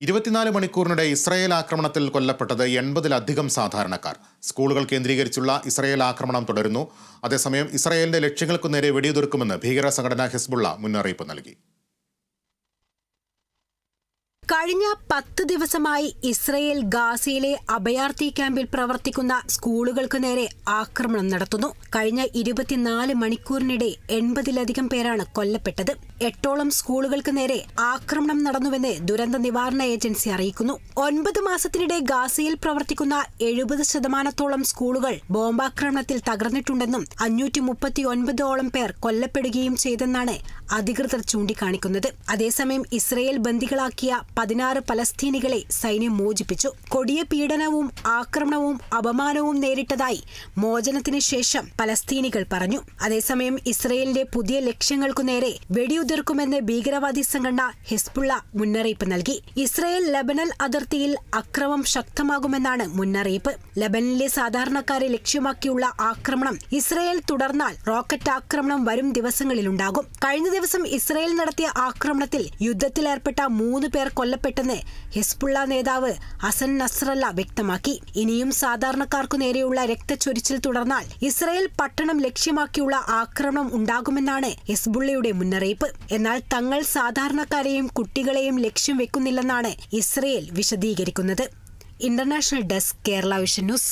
ഇരുപത്തിനാല് മണിക്കൂറിനിടെ ഇസ്രായേൽ ആക്രമണത്തിൽ കൊല്ലപ്പെട്ടത് എൺപതിലധികം സാധാരണക്കാർ. സ്കൂളുകൾ കേന്ദ്രീകരിച്ചുള്ള ഇസ്രായേൽ ആക്രമണം തുടരുന്നു. അതേസമയം ഇസ്രായേലിന്റെ ലക്ഷ്യങ്ങൾക്കു നേരെ വെടിയുതിർക്കുമെന്ന് ഭീകര സംഘടന ഹിസ്ബുള്ള മുന്നറിയിപ്പ് നൽകി. കഴിഞ്ഞ പത്ത് ദിവസമായി ഇസ്രയേൽ ഗാസയിലെ അഭയാർത്ഥി ക്യാമ്പിൽ പ്രവർത്തിക്കുന്ന സ്കൂളുകൾക്ക് നേരെ ആക്രമണം നടത്തുന്നു. കഴിഞ്ഞ ഇരുപത്തിനാല് മണിക്കൂറിനിടെ എൺപതിലധികം പേരാണ് കൊല്ലപ്പെട്ടത്. എട്ടോളം സ്കൂളുകൾക്ക് നേരെ ആക്രമണം നടന്നുവെന്ന് ദുരന്ത നിവാരണ ഏജൻസി അറിയിക്കുന്നു. ഒൻപത് മാസത്തിനിടെ ഗാസയിൽ പ്രവർത്തിക്കുന്ന എഴുപത് ശതമാനത്തോളം സ്കൂളുകൾ ബോംബാക്രമണത്തിൽ തകർന്നിട്ടുണ്ടെന്നും അഞ്ഞൂറ്റി മുപ്പത്തി ഒൻപതോളം പേർ കൊല്ലപ്പെടുകയും ചെയ്തെന്നാണ് അധികൃതർ ചൂണ്ടിക്കാണിക്കുന്നത്. അതേസമയം ഇസ്രയേൽ ബന്ദികളാക്കിയ പതിനാറ് പലസ്തീനികളെ സൈന്യം മോചിപ്പിച്ചു. കൊടിയ പീഡനവും ആക്രമണവും അപമാനവും നേരിട്ടതായി മോചനത്തിന് ശേഷം പലസ്തീനികൾ പറഞ്ഞു. അതേസമയം ഇസ്രയേലിന്റെ പുതിയ ലക്ഷ്യങ്ങൾക്കു നേരെ വെടിയുതിർക്കുമെന്ന് ഭീകരവാദി സംഘടന ഹിസ്ബുള്ള മുന്നറിയിപ്പ് നൽകി. ഇസ്രയേൽ ലബനൽ അതിർത്തിയിൽ അക്രമം ശക്തമാകുമെന്നാണ് മുന്നറിയിപ്പ്. ലബനിലെ സാധാരണക്കാരെ ലക്ഷ്യമാക്കിയുള്ള ആക്രമണം ഇസ്രയേൽ തുടർന്നാൽ റോക്കറ്റ് ആക്രമണം വരും ദിവസങ്ങളിലുണ്ടാകും. കഴിഞ്ഞ ദിവസം ഇസ്രയേൽ നടത്തിയ ആക്രമണത്തിൽ യുദ്ധത്തിലേർപ്പെട്ട മൂന്ന് പേർ കൊല്ലപ്പെട്ടെന്ന് ഹിസ്ബുള്ള നേതാവ് അസൻ നസ്രല്ല വ്യക്തമാക്കി. ഇനിയും സാധാരണക്കാർക്കു നേരെയുള്ള രക്തച്ചൊരിച്ചിൽ തുടർന്നാൽ ഇസ്രയേൽ പട്ടണം ലക്ഷ്യമാക്കിയുള്ള ആക്രമണം ഉണ്ടാകുമെന്നാണ് ഹിസ്ബുള്ളയുടെ മുന്നറിയിപ്പ്. എന്നാൽ തങ്ങൾ സാധാരണക്കാരെയും കുട്ടികളെയും ലക്ഷ്യം വെക്കുന്നില്ലെന്നാണ് ഇസ്രയേൽ വിശദീകരിക്കുന്നത്. International desk Kerala vision news.